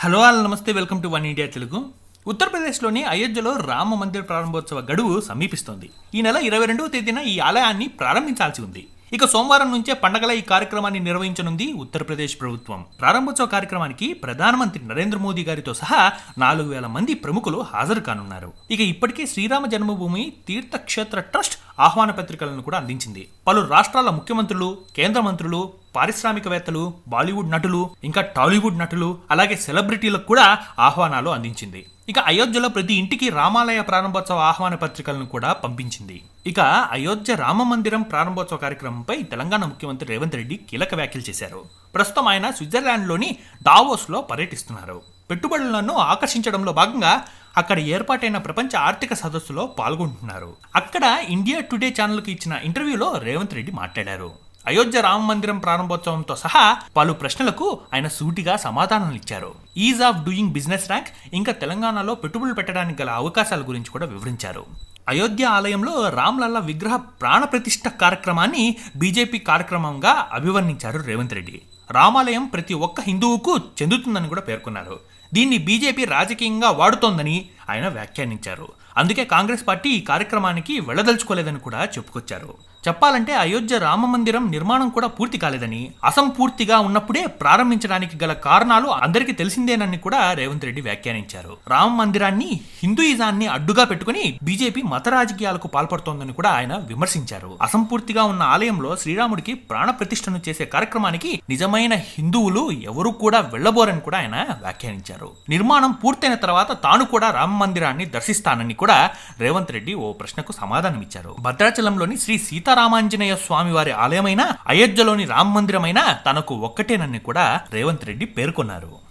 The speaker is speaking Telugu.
హలో అల్ నమస్తే welcome to One India Telugu. ఉత్తరప్రదేశ్లోని అయోధ్యలో రామ మందిర ప్రారంభోత్సవ గడువు సమీపిస్తోంది. ఈ నెల ఇరవై రెండవ తేదీన ఈ ఆలయాన్ని ప్రారంభించాల్సి ఉంది. ఇక సోమవారం నుంచే పండగల ఈ కార్యక్రమాన్ని నిర్వహించనుంది ఉత్తరప్రదేశ్ ప్రభుత్వం. ప్రారంభోత్సవ కార్యక్రమానికి ప్రధానమంత్రి నరేంద్ర మోదీ గారితో సహా నాలుగు వేల మంది ప్రముఖులు హాజరు కానున్నారు. ఇక ఇప్పటికే శ్రీరామ జన్మభూమి తీర్థక్షేత్ర ట్రస్ట్ ఆహ్వాన పత్రికలను కూడా అందించింది. పలు రాష్ట్రాల ముఖ్యమంత్రులు కేంద్ర మంత్రులు పారిశ్రామికవేత్తలు బాలీవుడ్ నటులు ఇంకా టాలీవుడ్ నటులు అలాగే సెలబ్రిటీలకు కూడా ఆహ్వానాలు అందించింది. ఇక అయోధ్యలో ప్రతి ఇంటికి రామాలయ ప్రారంభోత్సవ ఆహ్వాన పత్రికలను కూడా పంపించింది. ఇక అయోధ్య రామ మందిరం ప్రారంభోత్సవ కార్యక్రమంపై తెలంగాణ ముఖ్యమంత్రి రేవంత్ రెడ్డి కీలక వ్యాఖ్యలు చేశారు. ప్రస్తుతం ఆయన స్విట్జర్లాండ్లోని డావోస్లో పర్యటిస్తున్నారు. పెట్టుబడులను ఆకర్షించడంలో భాగంగా అక్కడ ఏర్పాటైన ప్రపంచ ఆర్థిక సదస్సులో పాల్గొంటున్నారు. అక్కడ ఇండియా టుడే ఛానల్కి ఇచ్చిన ఇంటర్వ్యూలో రేవంత్ రెడ్డి మాట్లాడారు. అయోధ్య రామ మందిరం ప్రారంభోత్సవంతో సహా పలు ప్రశ్నలకు ఆయన సూటిగా సమాధానాలు ఇచ్చారు ease of doing business rank ఇంకా తెలంగాణలో పెట్టుబడులు పెట్టడానికి గల అవకాశాల గురించి కూడా వివరించారు. అయోధ్య ఆలయంలో రామ్లల్ల విగ్రహ ప్రాణప్రతిష్ఠ కార్యక్రమాన్ని బీజేపీ కార్యక్రమంగా అభివర్ణించారు రేవంత్ రెడ్డి. రామాలయం ప్రతి ఒక్క హిందువుకు చెందుతుందని కూడా పేర్కొన్నారు. దీన్ని బీజేపీ రాజకీయంగా వాడుతోందని ఆయన వ్యాఖ్యానించారు. అందుకే కాంగ్రెస్ పార్టీ ఈ కార్యక్రమానికి వెళ్ళదలుచుకోలేదని కూడా చెప్పుకొచ్చారు. చెప్పాలంటే అయోధ్య రామ మందిరం నిర్మాణం కూడా పూర్తి కాలేదని అసంపూర్తిగా ఉన్నప్పుడే ప్రారంభించడానికి గల కారణాలు అందరికీ తెలిసిందేనని కూడా రేవంత్ రెడ్డి వ్యాఖ్యానించారు. రామ మందిరాన్ని హిందూయిజాన్ని అడ్డుగా పెట్టుకుని బీజేపీ మత రాజకీయాలకు పాల్పడుతోందని కూడా ఆయన విమర్శించారు. అసంపూర్తిగా ఉన్న ఆలయంలో శ్రీరాముడికి ప్రాణ ప్రతిష్టను చేసే కార్యక్రమానికి నిజమైన హిందువులు ఎవరు కూడా వెళ్ళబోరని కూడా ఆయన వ్యాఖ్యానించారు. నిర్మాణం పూర్తయిన తర్వాత తాను కూడా మందిరాన్ని దర్శిస్తానని కూడా రేవంత్ రెడ్డి ఓ ప్రశ్నకు సమాధానం ఇచ్చారు భద్రాచలంలోని శ్రీ సీతారామాంజనేయ స్వామి వారి ఆలయమైన అయోధ్యలోని రామ మందిరమైన తనకు ఒక్కటేనని కూడా రేవంత్ రెడ్డి పేర్కొన్నారు.